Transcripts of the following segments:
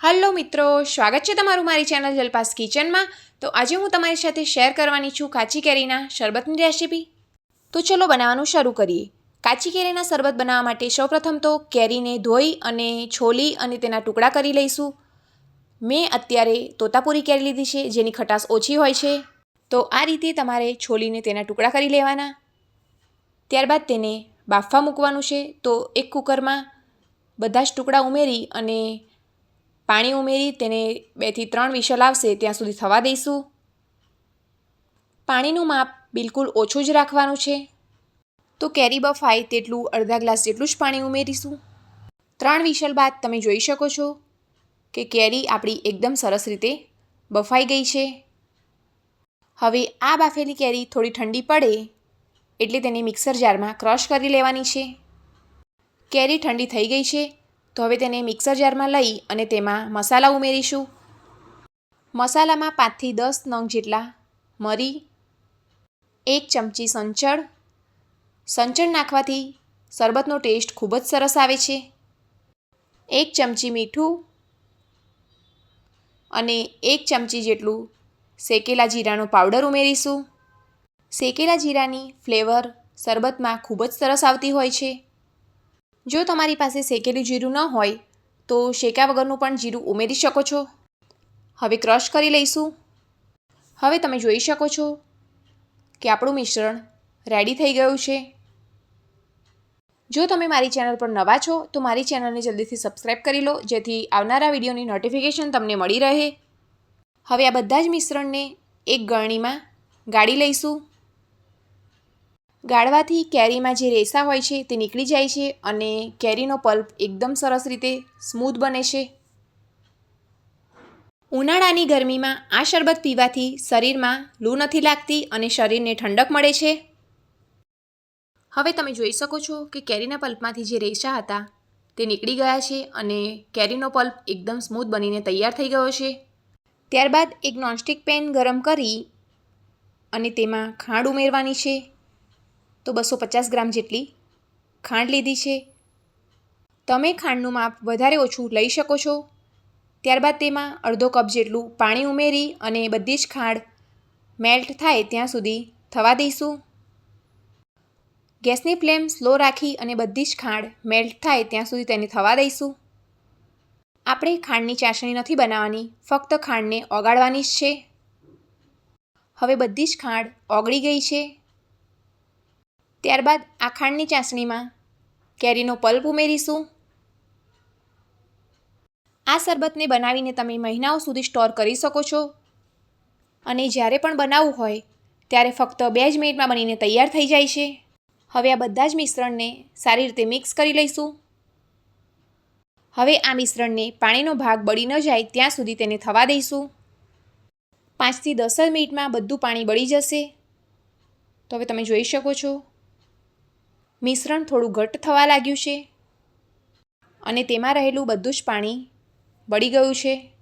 Hello મિત્રો, સ્વાગત છે તમારું મારી ચેનલ જલપાસ કિચનમાં. તો આજે હું તમારી સાથે શેર કરવાની છું કાચી કેરીના શરબતની રેસીપી તો ચલો બનાવવાનું શરૂ કરીએ. કાચી કેરીના શરબત બનાવવા માટે સૌપ્રથમ તો કેરીને ધોઈ અને છોલી અને તેના ટુકડા કરી લઈશું. મેં અત્યારે તોતાપુરી કેરી લીધી છે, જેની ખટાશ ઓછી હોય છે. તો આ રીતે તમારે છોલીને તેના ટુકડા કરી લેવાના. ત્યારબાદ તેને બાફવા મૂકવાનું છે. તો એક કુકરમાં બધા જ ટુકડા ઉમેરી અને પાણી ઉમેરી તેને બેથી ત્રણ વિશલ આવશે, ત્યાં સુધી થવા દઈશું. પાણીનું માપ બિલકુલ ઓછું જ રાખવાનું છે. તો કેરી બફાય તેટલું અડધા ગ્લાસ જેટલું જ પાણી ઉમેરીશું. ત્રણ વિશલ બાદ તમે જોઈ શકો છો કે કેરી આપણી એકદમ સરસ રીતે બફાઈ ગઈ છે. હવે આ બાફેલી કેરી થોડી ઠંડી પડે એટલે તેને મિક્સર જારમાં ક્રશ કરી લેવાની છે. કેરી ઠંડી થઈ ગઈ છે તો હવે તેને મિક્સર જારમાં લઈ અને તેમાં મસાલા ઉમેરીશું. મસાલામાં પાંચથી દસ નંગ જેટલા મરી, એક ચમચી સંચળ. સંચળ નાખવાથી શરબતનો ટેસ્ટ ખૂબ જ સરસ આવે છે. એક ચમચી મીઠું અને એક ચમચી જેટલું શેકેલા જીરાનો પાવડર ઉમેરીશું. શેકેલા જીરાની ફ્લેવર શરબતમાં ખૂબ જ સરસ આવતી હોય છે. જો તમારી પાસે શેકેલું જીરું ન હોય, તો શેકા વગરનું પણ જીરું ઉમેરી શકો છો. હવે ક્રશ કરી લઈશું. હવે તમે જોઈ શકો છો કે આપણું મિશ્રણ રેડી થઈ ગયું છે. જો તમે મારી ચેનલ પર નવા છો, તો મારી ચેનલને જલ્દીથી સબસ્ક્રાઈબ કરી લો, જેથી આવનારા વિડીયોની નોટિફિકેશન તમને મળી રહે. હવે આ બધા જ મિશ્રણને એક ગળણીમાં ગાળી લઈશું. ગાળવાથી કેરીમાં જે રેસા હોય છે તે નીકળી જાય છે અને કેરીનો પલ્પ એકદમ સરસ રીતે સ્મૂથ બને છે. ઉનાળાની ગરમીમાં આ શરબત પીવાથી શરીરમાં લૂ નથી લાગતી અને શરીરને ઠંડક મળે છે. હવે તમે જોઈ શકો છો કે કેરીના પલ્પમાંથી જે રેસા હતા તે નીકળી ગયા છે અને કેરીનો પલ્પ એકદમ સ્મૂથ બનીને તૈયાર થઈ ગયો છે. ત્યારબાદ એક નોનસ્ટિક પેન ગરમ કરી અને તેમાં ખાંડ ઉમેરવાની છે. તો બસો પચાસ ગ્રામ જેટલી ખાંડ લીધી છે. તમે ખાંડનું માપ વધારે ઓછું લઈ શકો છો. ત્યારબાદ તેમાં અડધો કપ જેટલું પાણી ઉમેરી અને બધી જ ખાંડ મેલ્ટ થાય ત્યાં સુધી થવા દઈશું. ગેસની ફ્લેમ સ્લો રાખી અને બધી જ ખાંડ મેલ્ટ થાય ત્યાં સુધી તેને થવા દઈશું. આપણે ખાંડની ચાસણી નથી બનાવવાની, ફક્ત ખાંડને ઓગાળવાની જ છે. હવે બધી જ ખાંડ ઓગળી ગઈ છે. ત્યારબાદ આખાંડની ચાસણીમાં કેરીનો પલ્પ ઉમેરીશું. આ શરબતને બનાવીને તમે મહિનાઓ સુધી સ્ટોર કરી શકો છો. અને જ્યારે પણ બનાવવું હોય, ત્યારે ફક્ત બે જ મિનિટમાં બનીને તૈયાર થઈ જાય છે. હવે આ બધા જ મિશ્રણને સારી રીતે મિક્સ કરી લઈશું. હવે આ મિશ્રણને પાણીનો ભાગ બળી ન જાય ત્યાં સુધી તેને થવા દઈશું. પાંચથી દસ મિનિટમાં બધું પાણી બળી જશે. તો હવે તમે જોઈ શકો છો મિશ્રણ થોડું ઘટ્ટ થવા લાગ્યું છે. અને તેમાં રહેલું બધું જ પાણી બળી ગયું છે.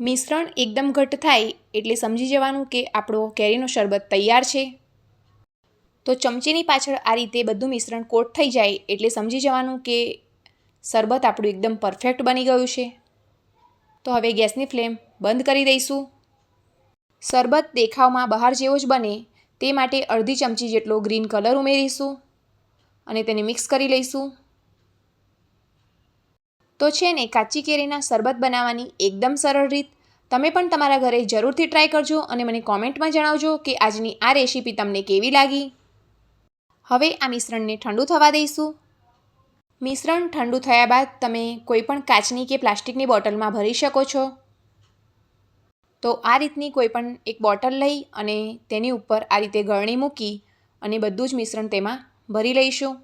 મિશ્રણ એકદમ ઘટ્ટ થાય એટલે સમજી જવાનું કે આપણો કેરીનો શરબત તૈયાર છે. તો ચમચીની પાછળ આ રીતે બધું મિશ્રણ કોટ થઈ જાય એટલે સમજી જવાનું કે શરબત આપણું એકદમ પરફેક્ટ બની ગયું છે. તો હવે ગેસની ફ્લેમ બંધ કરી દઈશું. શરબત દેખાવમાં બહાર જેવો જ બને તે માટે અડધી ચમચી જેટલો ગ્રીન કલર ઉમેરીશું અને તેને મિક્સ કરી લઈશું. તો છે ને, કાચી કેરીના શરબત બનાવવાની એકદમ સરળ રીત. તમે પણ તમારા ઘરે જરૂરથી ટ્રાય કરજો અને મને કોમેન્ટમાં જણાવજો કે આજની આ રેસીપી તમને કેવી લાગી. હવે આ મિશ્રણને ઠંડુ થવા દઈશું. મિશ્રણ ઠંડુ થયા બાદ તમે કોઈપણ કાચની કે પ્લાસ્ટિકની બોટલમાં ભરી શકો છો. તો આ રીતની કોઈપણ એક બોટલ લઈ અને તેની ઉપર આ રીતે ગળણી મૂકી અને બધું જ મિશ્રણ તેમાં ભરી લઈશું.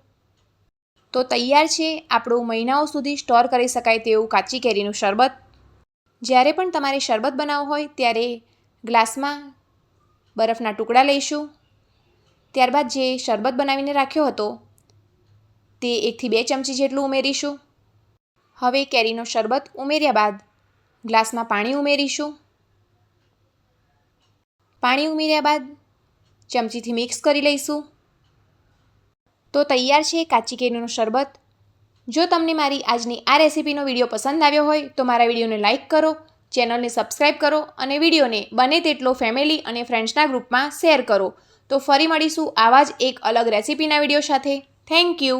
તો તૈયાર છે આપણું મહિનાઓ સુધી સ્ટોર કરી શકાય તેવું કાચી કેરીનું શરબત. જ્યારે પણ તમારે શરબત બનાવવું હોય ત્યારે ગ્લાસમાં બરફના ટુકડા લઈશું. ત્યારબાદ જે શરબત બનાવીને રાખ્યો હતો, તે એકથી બે ચમચી જેટલું ઉમેરીશું. હવે કેરીનો શરબત ઉમેર્યા બાદ ગ્લાસમાં પાણી ઉમેરીશું. પાણી ઉમેર્યા બાદ ચમચીથી મિક્સ કરી લઈશું. તો તૈયાર છે કાચી કેરીનો શરબત. જો તમને મારી આજની આ રેસીપીનો વીડિયો પસંદ આવ્યો હોય તો મારા વિડીયોને લાઇક કરો, ચેનલને સબસ્ક્રાઇબ કરો અને વિડીયોને બને તેટલો ફેમિલી અને ફ્રેન્ડ્સના ગ્રુપમાં શેર કરો. તો ફરી મળીશું આવા જ એક અલગ રેસીપીના વીડિયો સાથે. Thank you.